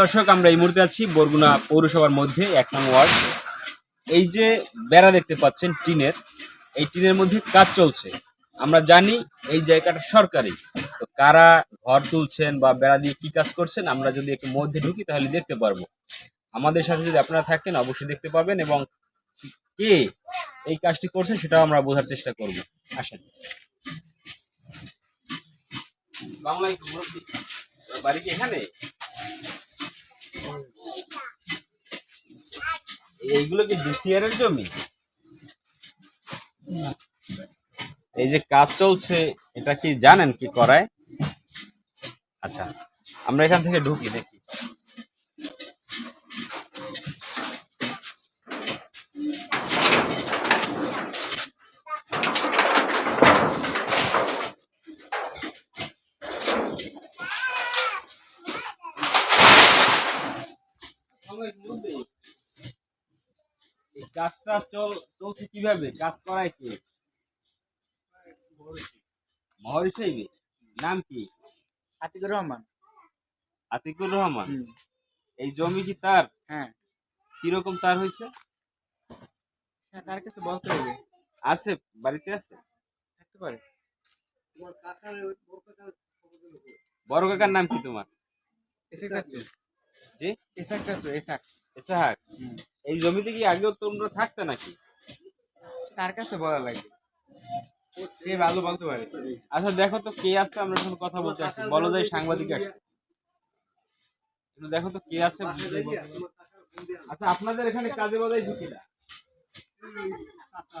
দর্শক, আমরা এই মুহূর্তে আছি বরগুনা পৌরসভার মধ্যে, এক নং ওয়ার্ড। এই যে বেড়া দেখতে পাচ্ছেন, টিনের, এই টিনের মধ্যে কাজ চলছে। আমরা জানি এই জায়গাটা সরকারি। তো কারা ঘর তুলছেন বা বেড়া দিয়ে কি কাজ করছেন, আমরা যদি একটু মধ্যে ঢুকি তাহলে দেখতে পারব। আমাদের সাথে যদি আপনারা থাকেন, অবশ্যই দেখতে পাবেন এবং কে এই কাজটি করছেন সেটাও আমরা বোঝার চেষ্টা করব। আসেন। বাংলায় বাড়ি কি এখানে? এইগুলো কি ডিসিআর এর জমি? এই যে কাজ চলছে, এটা কি জানেন কি করায়? আচ্ছা আমরা এখান থেকে ঢুকি, দেখি। এই কাজটা চল চলছে কীভাবে? কাজ করায় কে? মহরি সাহেব নাম কি? আতিকুর রহমান। আতিকুর রহমান? এই জমি কি তার? হ্যাঁ। কীরকম তার হয়েছে? হ্যাঁ, তার কাছে বলতে হবে। আছে বাড়িতে আছে? থাকতে পারে। বড় কাকার নাম কি তোমার? এসে চাচ্ছু জি? এসাক চাচ্ছু এসাক। এসাহাক? হুম, এই জমিতে কি আগেও তোমরা থাকতে নাকি? তার কাছে বলা লাগে। সে ভালো বলতে পারে? আচ্ছা দেখো তো কে আসছে আমরা এখন কথা বলতে আসছি। বলো যাই সাংবাদিক আসছে। দেখো তো কে আছে। আচ্ছা আপনাদের এখানে কাজে বাজাই ঢুকি না? আচ্ছা।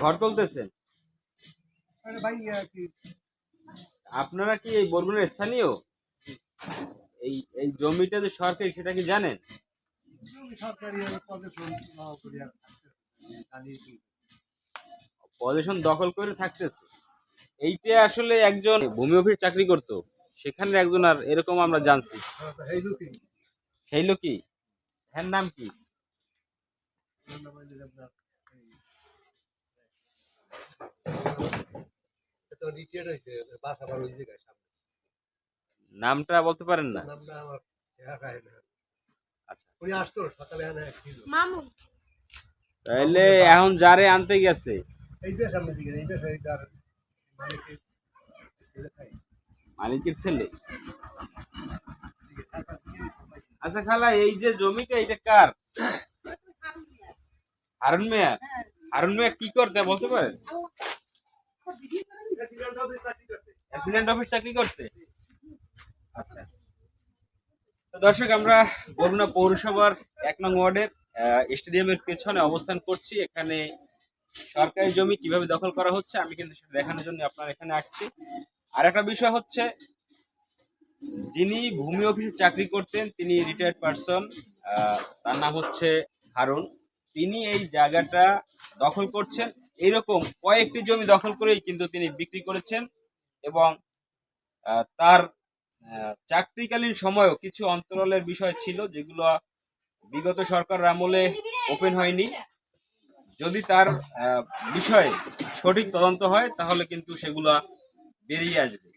ঘর তুলতেছেন আপনারা কি এই বরগুনের স্থানীয়? এই এই জমিটা যে সরকারি সেটা কি জানেন? পজিশন দখল করে থাকতেছে। এইটা আসলে একজন ভূমি অফিস চাকরি করতো সেখানে একজন আর এরকম আমরা জানছি। সেই লোকই হ্যার নাম কি? নামটা বলতে পারেন না? আচ্ছা। মামু। তাহলে এখন যারে আনতে গেছে? মালিকের ছেলে আচ্ছা খালা এই যে জমিটা এটা কার? হারুন মিয়া? হারুন মিয়া কি করতে বলতে পারেন? অ্যাক্সিডেন্ট অফিস চাকরি করতে আচ্ছা তো দর্শক, আমরা বরুণা পৌরসভার এক নং ওয়ার্ডের স্টেডিয়ামের পেছনে অবস্থান করছি। এখানে সরকারি জমি কীভাবে দখল করা হচ্ছে আমি কিন্তু সেটা দেখানোর জন্য আপনার এখানে আসছি। আর একটা বিষয় হচ্ছে, যিনি ভূমি অফিসে চাকরি করতেন, তিনি রিটায়ার্ড পারসন তার নাম হচ্ছে হারুন। তিনি এই জায়গাটা দখল করছেন। এইরকম কয়েকটি জমি দখল করেই কিন্তু তিনি বিক্রি করেছেন এবং তার চাকরিকালীন সময়ও কিছু অন্তরালের বিষয় ছিল যেগুলো বিগত সরকার আমলে ওপেন হয়নি। যদি তার বিষয়ে সঠিক তদন্ত হয়, তাহলে কিন্তু সেগুলো বেরিয়ে আসবে।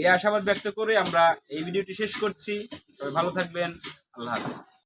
এই আশাবাদ ব্যক্ত করে আমরা এই ভিডিওটি শেষ করছি। তবে ভালো থাকবেন। আল্লাহ হাফিজ।